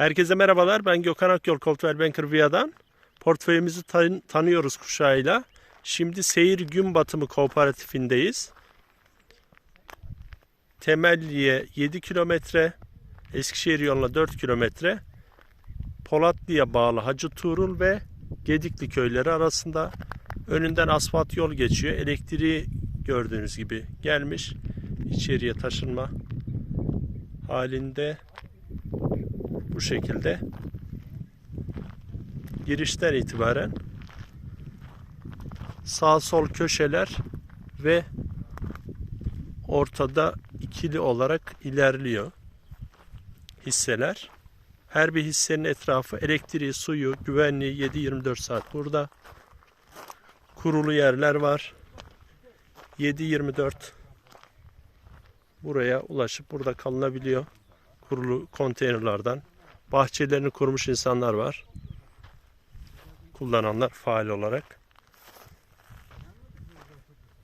Herkese merhabalar. Ben Gökhan Akyol Coldwell Banker Via'dan. Portföyümüzü tan- tanıyoruz kuşağıyla. Şimdi Seyir Gün Batımı Kooperatifindeyiz. Temelli'ye 7 kilometre, Eskişehir yoluna 4 kilometre, Polatlı'ya bağlı Hacı Tuğrul ve Gedikli köyleri arasında önünden asfalt yol geçiyor. Elektriği gördüğünüz gibi gelmiş. İçeriye taşınma halinde bu şekilde girişten itibaren sağ sol köşeler ve ortada ikili olarak ilerliyor hisseler. Her bir hissenin etrafı elektriği, suyu, güvenliği 7-24 saat burada. Kurulu yerler var. 7-24 buraya ulaşıp burada kalınabiliyor. Kurulu konteynerlardan. Bahçelerini kurmuş insanlar var. Kullananlar faal olarak.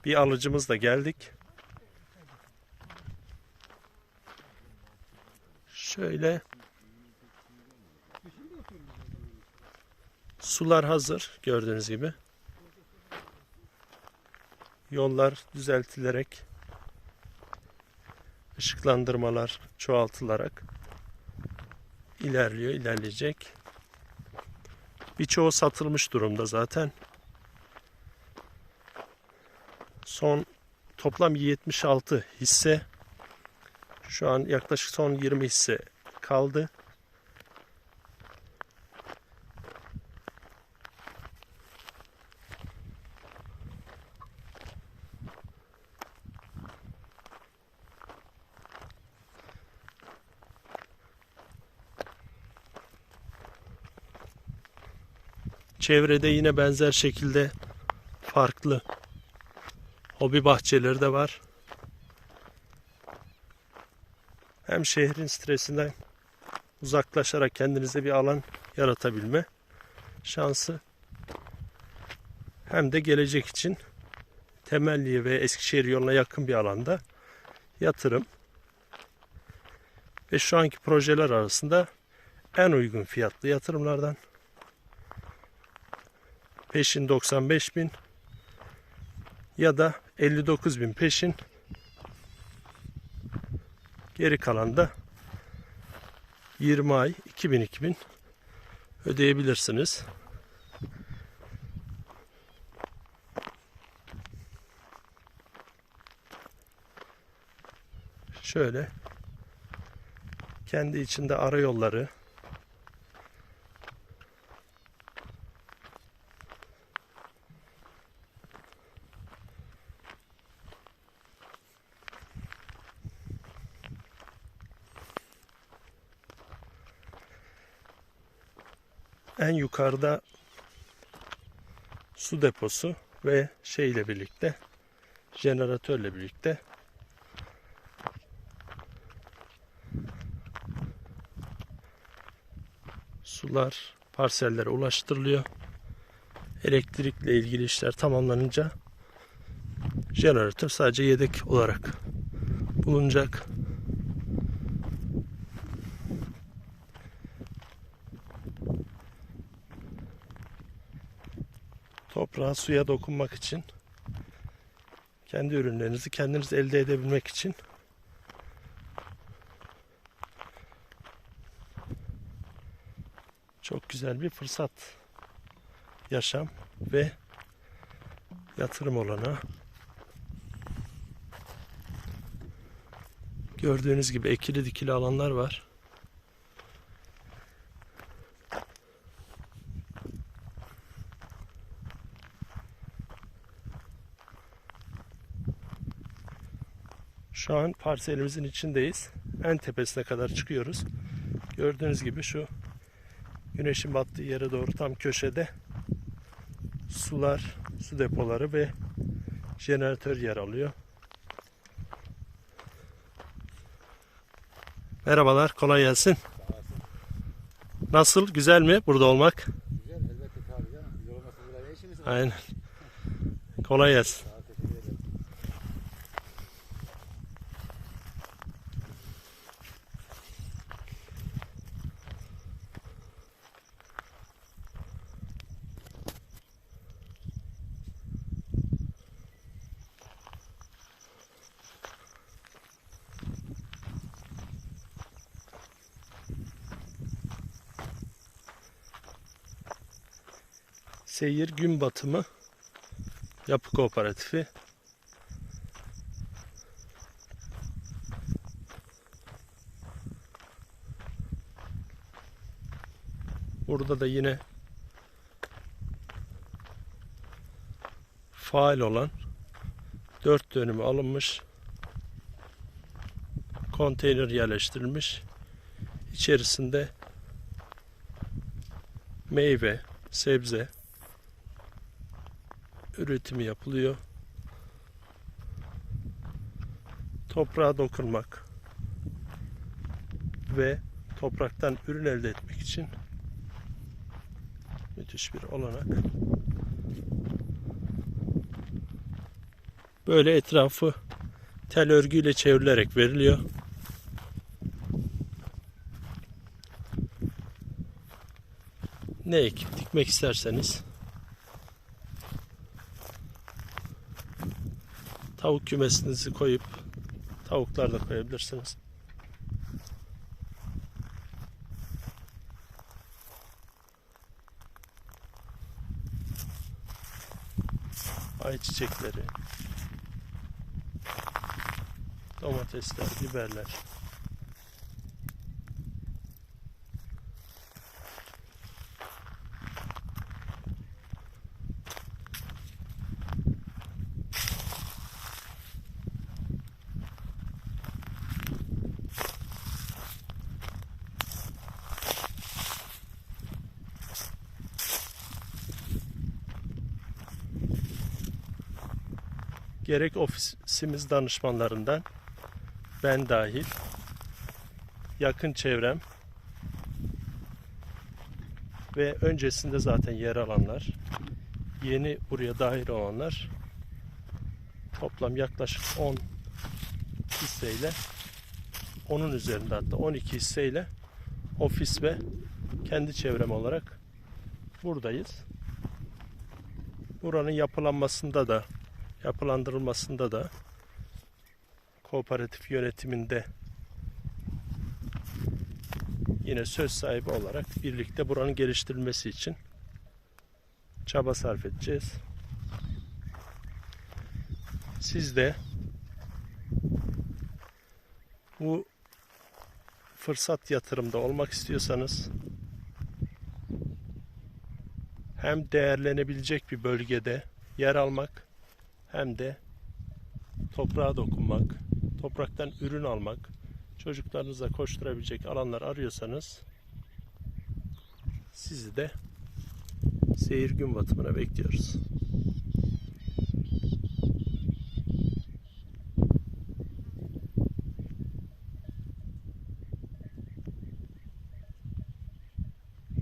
Bir alıcımız da geldik. Şöyle sular hazır gördüğünüz gibi. Yollar düzeltilerek ışıklandırmalar çoğaltılarak ilerliyor, ilerleyecek. Birçoğu satılmış durumda zaten. Son toplam 76 hisse. Şu an yaklaşık son 20 hisse kaldı. Çevrede yine benzer şekilde farklı hobi bahçeleri de var. Hem şehrin stresinden uzaklaşarak kendinize bir alan yaratabilme şansı hem de gelecek için Temelli ve Eskişehir yoluna yakın bir alanda yatırım ve şu anki projeler arasında en uygun fiyatlı yatırımlardan peşin 95 bin ya da 59 bin peşin geri kalan da 20 ay 2000 2000 ödeyebilirsiniz. Şöyle kendi içinde ara en yukarıda su deposu ve şeyle birlikte jeneratörle birlikte sular parsellere ulaştırılıyor. Elektrikle ilgili işler tamamlanınca jeneratör sadece yedek olarak bulunacak. Toprağa, suya dokunmak için kendi ürünlerinizi kendiniz elde edebilmek için çok güzel bir fırsat yaşam ve yatırım olana gördüğünüz gibi ekili dikili alanlar var. Şu an parselimizin içindeyiz. En tepesine kadar çıkıyoruz. Gördüğünüz gibi şu güneşin battığı yere doğru tam köşede sular, su depoları ve jeneratör yer alıyor. Merhabalar, kolay gelsin. Nasıl, güzel mi burada olmak? Güzel elbette tabii canım. Güzel işimiz var? Aynen. Kolay gelsin. Seyir Gün Batımı Yapı Kooperatifi. Burada da yine faal olan dört dönümü alınmış konteyner yerleştirilmiş. İçerisinde meyve, sebze üretimi yapılıyor. Toprağa dokunmak ve topraktan ürün elde etmek için müthiş bir olanak. Böyle etrafı tel örgüyle çevrilerek veriliyor. Ne ekip dikmek isterseniz tavuk kümesinizi koyup tavuklar da koyabilirsiniz. Ayçiçekleri, domatesler, biberler. Gerek ofisimiz danışmanlarından ben dahil yakın çevrem ve öncesinde zaten yer alanlar yeni buraya dahil olanlar toplam yaklaşık 10 hisseyle onun üzerinde hatta 12 hisseyle ofis ve kendi çevrem olarak buradayız. Buranın yapılanmasında da yapılandırılmasında da kooperatif yönetiminde yine söz sahibi olarak birlikte buranın geliştirilmesi için çaba sarf edeceğiz. Siz de bu fırsat yatırımda olmak istiyorsanız hem değerlenebilecek bir bölgede yer almak hem de toprağa dokunmak, topraktan ürün almak, çocuklarınıza koşturabilecek alanlar arıyorsanız sizi de seyir gün batımına bekliyoruz.